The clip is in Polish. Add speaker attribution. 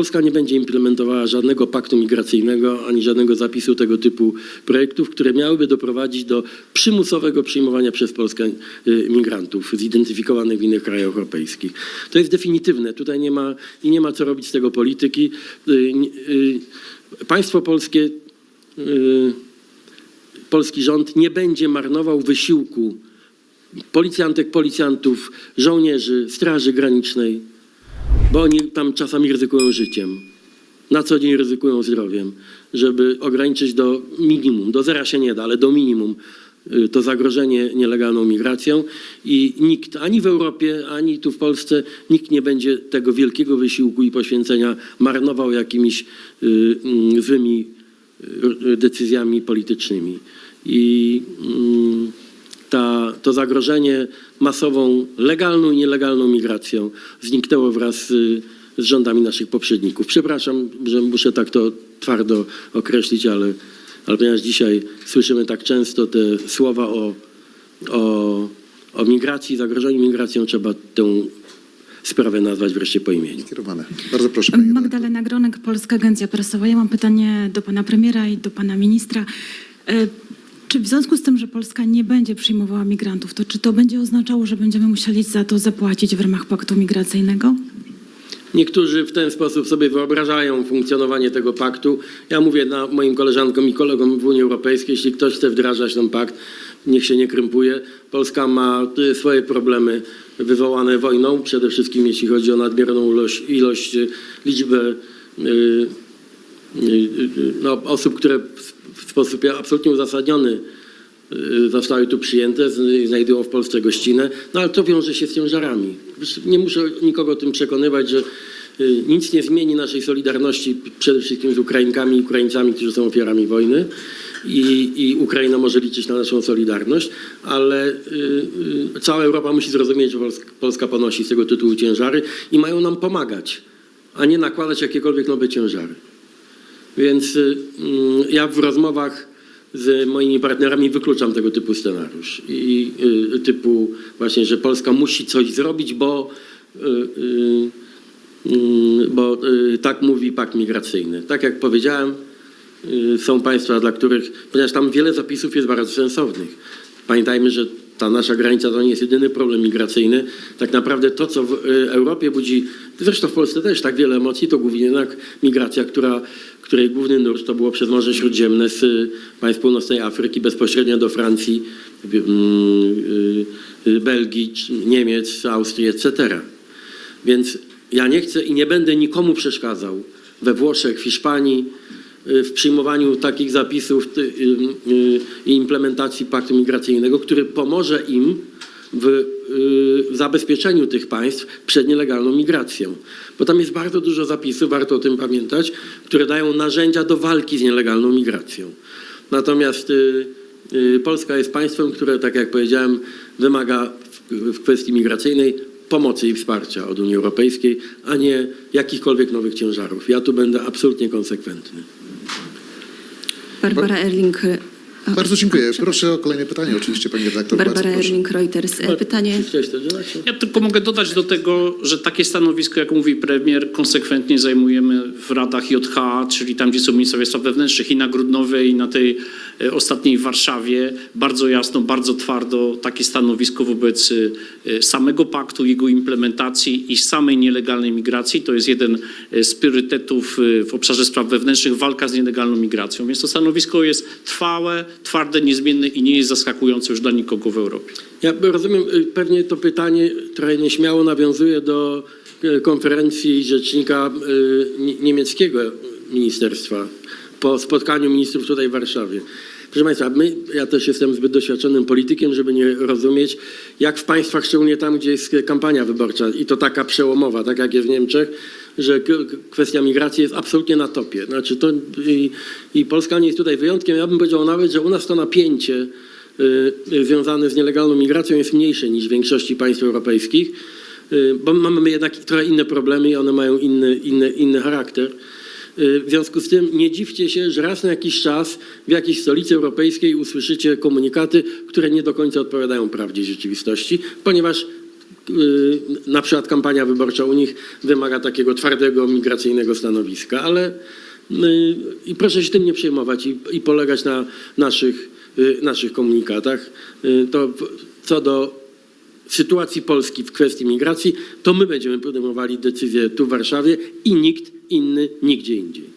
Speaker 1: Polska nie będzie implementowała żadnego paktu migracyjnego ani żadnego zapisu tego typu projektów, które miałyby doprowadzić do przymusowego przyjmowania przez Polskę y, migrantów zidentyfikowanych w innych krajach europejskich. To jest definitywne. Tutaj nie ma i nie ma co robić z tego polityki. Y, y, Państwo polskie, polski rząd nie będzie marnował wysiłku policjantek, policjantów, żołnierzy, straży granicznej bo oni tam czasami ryzykują życiem. Na co dzień ryzykują zdrowiem, żeby ograniczyć do minimum, do zera się nie da, ale do minimum y, to zagrożenie nielegalną migracją i nikt ani w Europie, ani tu w Polsce, nikt nie będzie tego wielkiego wysiłku i poświęcenia marnował jakimiś y, mm, złymi y, decyzjami politycznymi. I mm, ta, to zagrożenie masową, legalną i nielegalną migracją zniknęło wraz z, z rządami naszych poprzedników. Przepraszam, że muszę tak to twardo określić, ale, ale ponieważ dzisiaj słyszymy tak często te słowa o, o, o migracji, zagrożeniu migracją, trzeba tę sprawę nazwać wreszcie po imieniu.
Speaker 2: Kierowane. Bardzo proszę. Redaktor.
Speaker 3: Magdalena Gronek, Polska Agencja Prasowa. Ja mam pytanie do pana premiera i do pana ministra. Czy w związku z tym, że Polska nie będzie przyjmowała migrantów, to czy to będzie oznaczało, że będziemy musieli za to zapłacić w ramach paktu migracyjnego?
Speaker 1: Niektórzy w ten sposób sobie wyobrażają funkcjonowanie tego paktu. Ja mówię na moim koleżankom i kolegom w Unii Europejskiej, jeśli ktoś chce wdrażać ten pakt, niech się nie krępuje. Polska ma y, swoje problemy wywołane wojną, przede wszystkim jeśli chodzi o nadmierną ilość, ilość y, liczbę y, y, y, no, osób, które w- sposób absolutnie uzasadniony y, zostały tu przyjęte, znajdują w Polsce gościnę, no ale to wiąże się z ciężarami. Nie muszę nikogo o tym przekonywać, że y, nic nie zmieni naszej solidarności przede wszystkim z Ukrainkami i Ukraińcami, którzy są ofiarami wojny i, i Ukraina może liczyć na naszą solidarność, ale y, y, cała Europa musi zrozumieć, że Polska ponosi z tego tytułu ciężary i mają nam pomagać, a nie nakładać jakiekolwiek nowe ciężary. Więc y, mm, ja w rozmowach z moimi partnerami wykluczam tego typu scenariusz. I y, typu właśnie, że Polska musi coś zrobić, bo, y, y, bo tak mówi pakt migracyjny. Tak jak powiedziałem, są państwa, dla których, ponieważ tam wiele zapisów jest bardzo sensownych. Pamiętajmy, że ta nasza granica to nie jest jedyny problem migracyjny. Tak naprawdę to, co w y, Europie budzi, zresztą w Polsce też tak wiele emocji, to głównie jednak migracja, która, której główny nurt to było przez Morze Śródziemne z y, państw północnej Afryki bezpośrednio do Francji, y, Belgii, Niemiec, Austrii, etc. Więc ja nie chcę i nie będę nikomu przeszkadzał we Włoszech, w Hiszpanii w przyjmowaniu takich zapisów ty- y, y, i implementacji paktu migracyjnego, który pomoże im w y, zabezpieczeniu tych państw przed nielegalną migracją. Bo tam jest bardzo dużo zapisów, warto o tym pamiętać, które dają narzędzia do walki z nielegalną migracją. Natomiast y, y, Polska jest państwem, które, tak jak powiedziałem, wymaga w kwestii migracyjnej pomocy i wsparcia od Unii Europejskiej, a nie jakichkolwiek nowych ciężarów. Ja tu będę absolutnie konsekwentny.
Speaker 4: Barbara Erling.
Speaker 2: Bardzo dziękuję. Proszę o kolejne pytanie oczywiście, pani redaktor.
Speaker 4: Barbara. Erling Reuters. E, Pytanie.
Speaker 5: Ja tylko mogę dodać do tego, że takie stanowisko, jak mówi premier, konsekwentnie zajmujemy w radach JH, czyli tam, gdzie są ministrowie spraw wewnętrznych i na Grudnowej, i na tej e, ostatniej w Warszawie. Bardzo jasno, bardzo twardo takie stanowisko wobec e, samego paktu, jego implementacji i samej nielegalnej migracji. To jest jeden z priorytetów w obszarze spraw wewnętrznych, walka z nielegalną migracją. Więc to stanowisko jest trwałe, twarde, niezmienne i nie jest zaskakujące już dla nikogo w Europie.
Speaker 1: Ja rozumiem, y, pewnie to pytanie trochę nieśmiało nawiązuje do y, konferencji rzecznika y, nie- niemieckiego ministerstwa po spotkaniu ministrów tutaj w Warszawie. Proszę Państwa, my, ja też jestem zbyt doświadczonym politykiem, żeby nie rozumieć, jak w państwach, szczególnie tam, gdzie jest kampania wyborcza i to taka przełomowa, tak jak jest w Niemczech, że kwestia migracji jest absolutnie na topie. Znaczy to i, i Polska nie jest tutaj wyjątkiem. Ja bym powiedział nawet, że u nas to napięcie y, związane z nielegalną migracją jest mniejsze niż w większości państw europejskich, y, bo mamy jednak trochę inne problemy i one mają inny, inny, inny charakter. Y, W związku z tym nie dziwcie się, że raz na jakiś czas w jakiejś stolicy europejskiej usłyszycie komunikaty, które nie do końca odpowiadają prawdzie rzeczywistości, ponieważ na przykład kampania wyborcza u nich wymaga takiego twardego migracyjnego stanowiska, ale y, i proszę się tym nie przejmować i, i polegać na naszych, y, naszych komunikatach. Y, To co do sytuacji Polski w kwestii migracji, to my będziemy podejmowali decyzje tu w Warszawie i nikt inny nigdzie indziej.